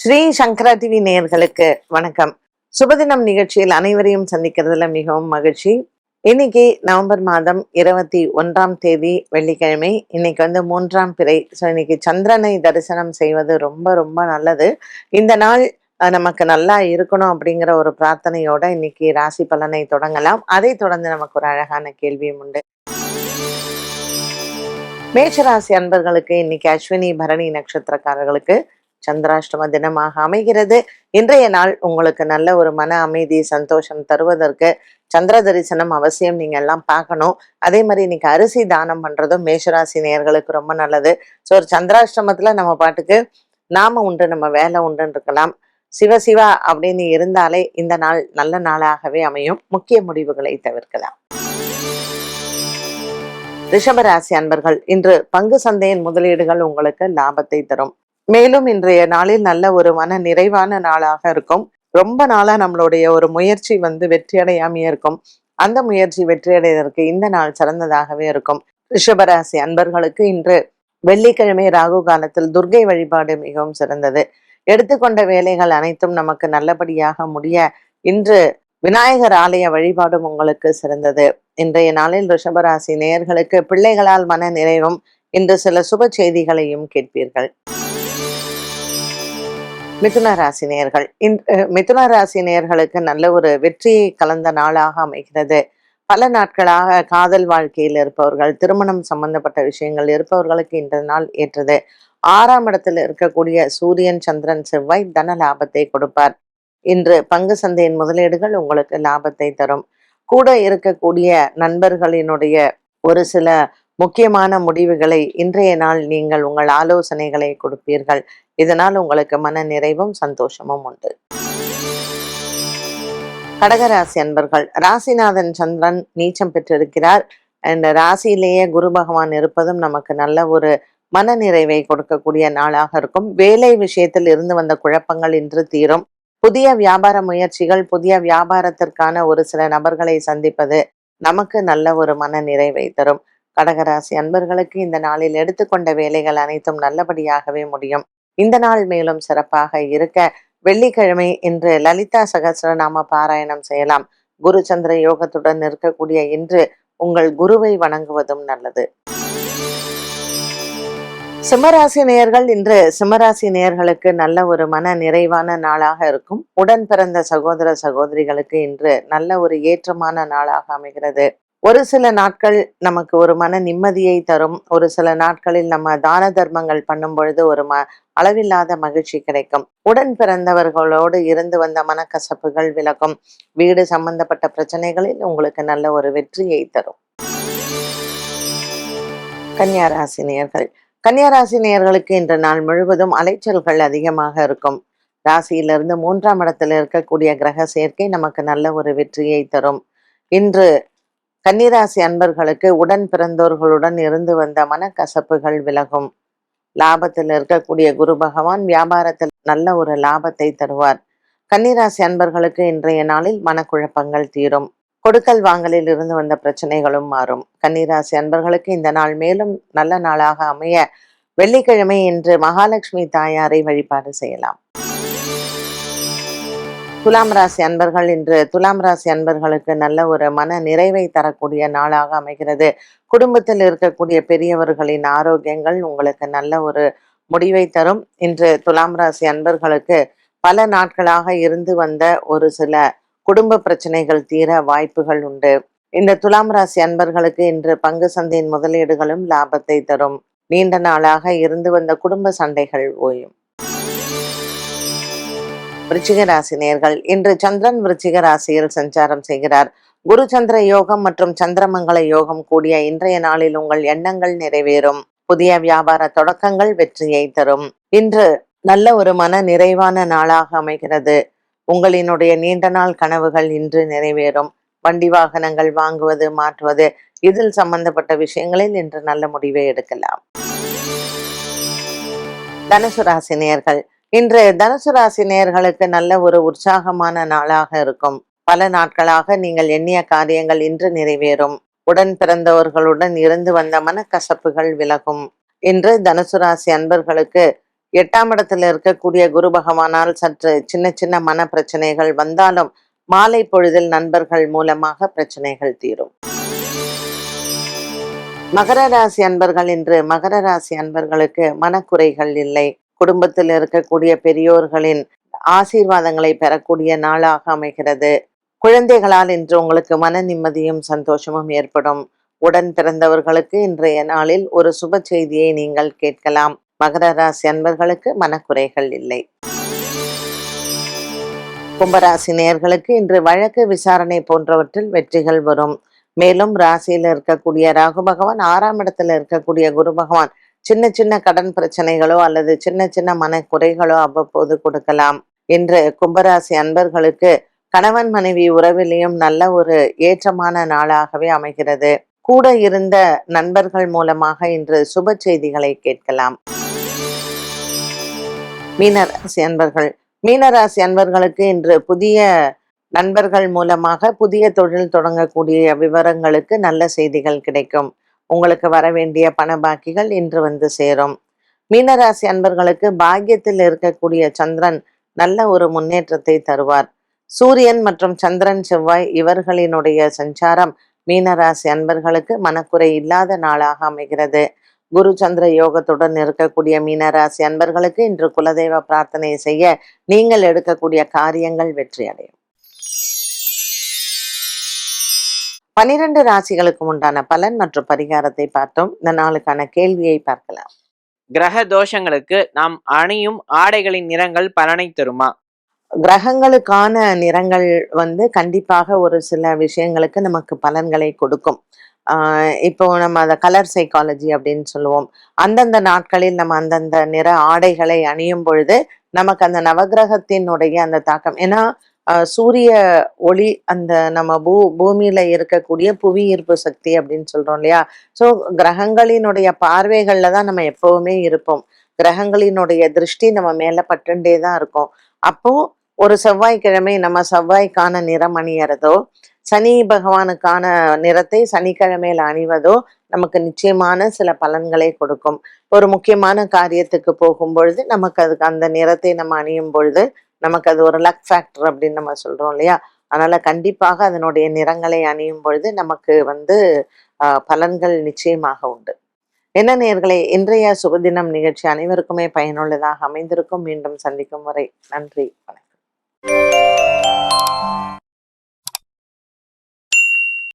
ஸ்ரீ சங்கரா TV நேயர்களுக்கு வணக்கம். சுபதினம் நிகழ்ச்சியில் அனைவரையும் சந்திக்கிறதுல மிகவும் மகிழ்ச்சி. இன்னைக்கு நவம்பர் மாதம் இருபத்தி ஒன்றாம் தேதி வெள்ளிக்கிழமை. இன்னைக்கு வந்து மூன்றாம் பிறை. ஸோ இன்னைக்கு சந்திரனை தரிசனம் செய்வது ரொம்ப ரொம்ப நல்லது. இந்த நாள் நமக்கு நல்லா இருக்கணும் அப்படிங்கிற ஒரு பிரார்த்தனையோட இன்னைக்கு ராசி பலனை தொடங்கலாம். அதை தொடர்ந்து நமக்கு ஒரு அழகான கேள்வியும் உண்டு. மேஷராசி அன்பர்களுக்கு இன்னைக்கு அஸ்வினி பரணி நட்சத்திரக்காரர்களுக்கு சந்திராஷ்டம தினமாக அமைகிறது. இன்றைய நாள் உங்களுக்கு நல்ல ஒரு மன அமைதி சந்தோஷம் தருவதற்கு சந்திர தரிசனம் அவசியம். நீங்க எல்லாம் பார்க்கணும். அதே மாதிரி இன்னைக்கு அரிசி தானம் பண்றதும் மேஷராசி நேயர்களுக்கு ரொம்ப நல்லது. ஸோ ஒரு சந்திராஷ்டமத்துல நம்ம பாட்டுக்கு நாம உண்டு நம்ம வேலை உண்டுன்னு இருக்கலாம். சிவ சிவா அப்படின்னு இருந்தாலே இந்த நாள் நல்ல நாளாகவே அமையும். முக்கிய முடிவுகளை தவிர்க்கலாம். ரிஷபராசி அன்பர்கள் இன்று பங்கு சந்தையின் முதலீடுகள் உங்களுக்கு லாபத்தை தரும். மேலும் இன்றைய நாளில் நல்ல ஒரு மன நிறைவான நாளாக இருக்கும். ரொம்ப நாளா நம்மளுடைய ஒரு முயற்சி வந்து வெற்றியடையாமையே இருக்கும். அந்த முயற்சி வெற்றியடைவதற்கு இந்த நாள் சிறந்ததாகவே இருக்கும். ரிஷபராசி அன்பர்களுக்கு இன்று வெள்ளிக்கிழமை ராகு காலத்தில் துர்கை வழிபாடு மிகவும் சிறந்தது. எடுத்துக்கொண்ட வேலைகள் அனைத்தும் நமக்கு நல்லபடியாக முடிய இன்று விநாயகர் ஆலய வழிபாடும் உங்களுக்கு சிறந்தது. இன்றைய நாளில் ரிஷபராசி நேயர்களுக்கு பிள்ளைகளால் மன நிறைவும் இன்று சில சுப செய்திகளையும் கேட்பீர்கள். மிதுன ராசி நேர்கள். இன்று மிதுன ராசி நேர்களுக்கு நல்ல ஒரு வெற்றியை கலந்த நாளாக அமைகிறது. பல நாட்களாக காதல் வாழ்க்கையில் இருப்பவர்கள் திருமணம் சம்பந்தப்பட்ட விஷயங்கள் இருப்பவர்களுக்கு இன்ற நாள் ஏற்றது. ஆறாம் இடத்தில் இருக்கக்கூடிய சூரியன் சந்திரன் செவ்வாய் தன லாபத்தை கொடுப்பார். இன்று பங்கு சந்தையின் முதலீடுகள் உங்களுக்கு லாபத்தை தரும். கூட இருக்கக்கூடிய நண்பர்களினுடைய ஒரு சில முக்கியமான முடிவுகளை இன்றைய நாள் நீங்கள் உங்கள் ஆலோசனைகளை கொடுப்பீர்கள். இதனால் உங்களுக்கு மன நிறைவும் சந்தோஷமும் உண்டு. கடகராசி அன்பர்கள் ராசிநாதன் சந்திரன் நீச்சம் பெற்றிருக்கிறார். அண்ட் ராசியிலேயே குரு பகவான் இருப்பதும் நமக்கு நல்ல ஒரு மன நிறைவை கொடுக்கக்கூடிய நாளாக இருக்கும். வேலை விஷயத்தில் இருந்து வந்த குழப்பங்கள் இன்று தீரும். புதிய வியாபார முயற்சிகள் புதிய வியாபாரத்திற்கான ஒரு சில நபர்களை சந்திப்பது நமக்கு நல்ல ஒரு மன நிறைவை தரும். கடகராசி அன்பர்களுக்கு இந்த நாளில் எடுத்துக்கொண்ட வேலைகள் அனைத்தும் நல்லபடியாகவே முடியும். இந்த நாள் மேலும் சிறப்பாக இருக்க வெள்ளிக்கிழமை இன்று லலிதா சகஸ்ரநாம பாராயணம் செய்யலாம். குரு சந்திர யோகத்துடன் இருக்கக்கூடிய இன்று உங்கள் குருவை வணங்குவதும் நல்லது. சிம்மராசி நேயர்கள் இன்று சிம்மராசி நேயர்களுக்கு நல்ல ஒரு மன நிறைவான நாளாக இருக்கும். உடன் பிறந்த சகோதர சகோதரிகளுக்கு இன்று நல்ல ஒரு ஏற்றமான நாளாக அமைகிறது. ஒரு சில நாட்கள் நமக்கு ஒரு மன நிம்மதியை தரும். ஒரு சில நாட்களில் நம்ம தான தர்மங்கள் பண்ணும் பொழுது ஒரு ம அளவில்லாத மகிழ்ச்சி கிடைக்கும். உடன் பிறந்தவர்களோடு இருந்து வந்த மனக்கசப்புகள் விலகும். வீடு சம்பந்தப்பட்ட பிரச்சனைகளில் உங்களுக்கு நல்ல ஒரு வெற்றியை தரும். கன்னியாராசி நேயர்கள் கன்னியாராசி நேயர்களுக்கு இன்று நாள் முழுவதும் அலைச்சல்கள் அதிகமாக இருக்கும். ராசியிலிருந்து மூன்றாம் இடத்தில் இருக்கக்கூடிய கிரக சேர்க்கை நமக்கு நல்ல ஒரு வெற்றியை தரும். இன்று கன்னிராசி அன்பர்களுக்கு உடன் பிறந்தோர்களுடன் இருந்து வந்த மனக்கசப்புகள் விலகும். லாபத்தில் இருக்கக்கூடிய குரு பகவான் வியாபாரத்தில் நல்ல ஒரு லாபத்தை தருவார். கன்னிராசி அன்பர்களுக்கு இன்றைய நாளில் மனக்குழப்பங்கள் தீரும். கொடுக்கல் வாங்கலில் இருந்து வந்த பிரச்சனைகளும் மாறும். கன்னிராசி அன்பர்களுக்கு இந்த நாள் மேலும் நல்ல நாளாக அமைய வெள்ளிக்கிழமை இன்று மகாலட்சுமி தாயாரை வழிபாடு செய்யலாம். துலாம் ராசி அன்பர்கள் இன்று துலாம் ராசி அன்பர்களுக்கு நல்ல ஒரு மன நிறைவை தரக்கூடிய நாளாக அமைகிறது. குடும்பத்தில் இருக்கக்கூடிய பெரியவர்களின் ஆரோக்கியங்கள் உங்களுக்கு நல்ல ஒரு முடிவை தரும். இன்று துலாம் ராசி அன்பர்களுக்கு பல நாட்களாக இருந்து வந்த ஒரு சில குடும்ப பிரச்சனைகள் தீர வாய்ப்புகள் உண்டு. இந்த துலாம் ராசி அன்பர்களுக்கு இன்று பங்கு சந்தையின் முதலீடுகளும் லாபத்தை தரும். நீண்ட நாளாக இருந்து வந்த குடும்ப சண்டைகள் ஓயும். விருச்சிக ராசி நேர்கள் இன்று சந்திரன் விருச்சிக ராசியில் சஞ்சாரம் செய்கிறார். குரு சந்திர யோகம் மற்றும் சந்திரமங்கல யோகம் கூடிய இன்றைய நாளில் உங்கள் எண்ணங்கள் நிறைவேறும். புதிய வியாபார தொடக்கங்கள் வெற்றியை தரும். இன்று நல்ல ஒரு மன நிறைவான நாளாக அமைகிறது. உங்களினுடைய நீண்ட நாள் கனவுகள் இன்று நிறைவேறும். வண்டி வாகனங்கள் வாங்குவது மாற்றுவது இதில் சம்பந்தப்பட்ட விஷயங்களில் இன்று நல்ல முடிவை எடுக்கலாம். தனுசு ராசினியர்கள் இன்று தனுசு ராசி நேர்களுக்கு நல்ல ஒரு உற்சாகமான நாளாக இருக்கும். பல நாட்களாக நீங்கள் எண்ணிய காரியங்கள் இன்று நிறைவேறும். உடன் பிறந்தவர்களுடன் இருந்து வந்த மனக்கசப்புகள் விலகும். இன்று தனுசு ராசி அன்பர்களுக்கு எட்டாம் இடத்துல இருக்கக்கூடிய குரு பகவானால் சற்று சின்ன சின்ன மன பிரச்சனைகள் வந்தாலும் மாலை பொழுதில் நண்பர்கள் மூலமாக பிரச்சனைகள் தீரும். மகர ராசி அன்பர்கள் இன்று மகர ராசி அன்பர்களுக்கு மனக்குறைகள் இல்லை. குடும்பத்தில் இருக்கக்கூடிய பெரியோர்களின் ஆசீர்வாதங்களை பெறக்கூடிய நாளாக அமைகிறது. குழந்தைகளால் இன்று உங்களுக்கு மன நிம்மதியும் சந்தோஷமும் ஏற்படும். உடன் பிறந்தவர்களுக்கு இன்றைய நாளில் ஒரு சுப செய்தியை நீங்கள் கேட்கலாம். மகர ராசி அன்பர்களுக்கு மனக்குறைகள் இல்லை. கும்பராசி நேயர்களுக்கு இன்று வழக்கு விசாரணை போன்றவற்றில் வெற்றிகள் வரும். மேலும் ராசியில் இருக்கக்கூடிய ராகு பகவான் ஆறாம் இடத்துல இருக்கக்கூடிய குரு பகவான் சின்ன சின்ன கடன் பிரச்சனைகளோ அல்லது சின்ன சின்ன மனக்குறைகளோ அவ்வப்போது கொடுக்கலாம். இன்று கும்பராசி அன்பர்களுக்கு கணவன் மனைவி உறவிலையும் நல்ல ஒரு ஏற்றமான நாளாகவே அமைகிறது. கூட இருந்த நண்பர்கள் மூலமாக இன்று சுப செய்திகளை கேட்கலாம். மீனராசி அன்பர்கள் மீனராசி அன்பர்களுக்கு இன்று புதிய நண்பர்கள் மூலமாக புதிய தொழில் தொடங்கக்கூடிய விவரங்களுக்கு நல்ல செய்திகள் கிடைக்கும். உங்களுக்கு வர வேண்டிய பண பாக்கிகள் இன்று வந்து சேரும். மீனராசி அன்பர்களுக்கு பாக்கியத்தில் இருக்கக்கூடிய சந்திரன் நல்ல ஒரு முன்னேற்றத்தை தருவார். சூரியன் மற்றும் சந்திரன் செவ்வாய் இவர்களினுடைய சஞ்சாரம் மீனராசி அன்பர்களுக்கு மனக்குறை இல்லாத நாளாக அமைகிறது. குரு சந்திர யோகத்துடன் இருக்கக்கூடிய மீனராசி அன்பர்களுக்கு இன்று குலதெய்வ பிரார்த்தனை செய்ய நீங்கள் எடுக்கக்கூடிய காரியங்கள் வெற்றி அடையும் பனிரெண்டு ராசிகளுக்கு உண்டான பலன் மற்றும் பரிகாரத்தை பார்த்தோம். இந்த நாளுக்கான கேள்வியை பார்க்கலாம். கிரக தோஷங்களுக்கு நாம் அணியும் ஆடைகளின் நிறங்கள் பலனை தருமா? கிரகங்களுக்கான நிறங்கள் வந்து கண்டிப்பாக ஒரு சில விஷயங்களுக்கு நமக்கு பலன்களை கொடுக்கும். ஆஹ் இப்போ நம்ம அதை கலர் சைக்காலஜி அப்படின்னு சொல்லுவோம். அந்தந்த நாட்களில் நம்ம அந்தந்த நிற ஆடைகளை அணியும் பொழுது நமக்கு அந்த நவகிரகத்தினுடைய அந்த தாக்கம். ஏன்னா சூரிய ஒளி அந்த நம்ம பூ பூமியில இருக்கக்கூடிய புவி ஈர்ப்பு சக்தி அப்படின்னு சொல்றோம் இல்லையா? ஸோ கிரகங்களினுடைய பார்வைகள்ல தான் நம்ம எப்பவுமே இருப்போம். கிரகங்களினுடைய திருஷ்டி நம்ம மேல பட்டுண்டே தான் இருக்கும். அப்போ ஒரு செவ்வாய்க்கிழமை நம்ம செவ்வாய்க்கான நிறம் அணியறதோ சனி பகவானுக்கான நிறத்தை சனிக்கிழமையில அணிவதோ நமக்கு நிச்சயமான சில பலன்களை கொடுக்கும். ஒரு முக்கியமான காரியத்துக்கு போகும் பொழுது நமக்கு அதுக்கு அந்த நிறத்தை நம்ம அணியும் பொழுது நமக்கு அது ஒரு லக் ஃபேக்டர் அப்படின்னு நம்ம சொல்றோம் இல்லையா? அதனால கண்டிப்பாக அதனுடைய நிறங்களை அணியும் பொழுது நமக்கு வந்து ஆஹ், பலன்கள் நிச்சயமாக உண்டு. என்ன நேர்களை இன்றைய சுபதினம் நிகழ்ச்சி அனைவருக்குமே பயனுள்ளதாக அமைந்திருக்கும். மீண்டும் சந்திக்கும் வரை நன்றி வணக்கம்.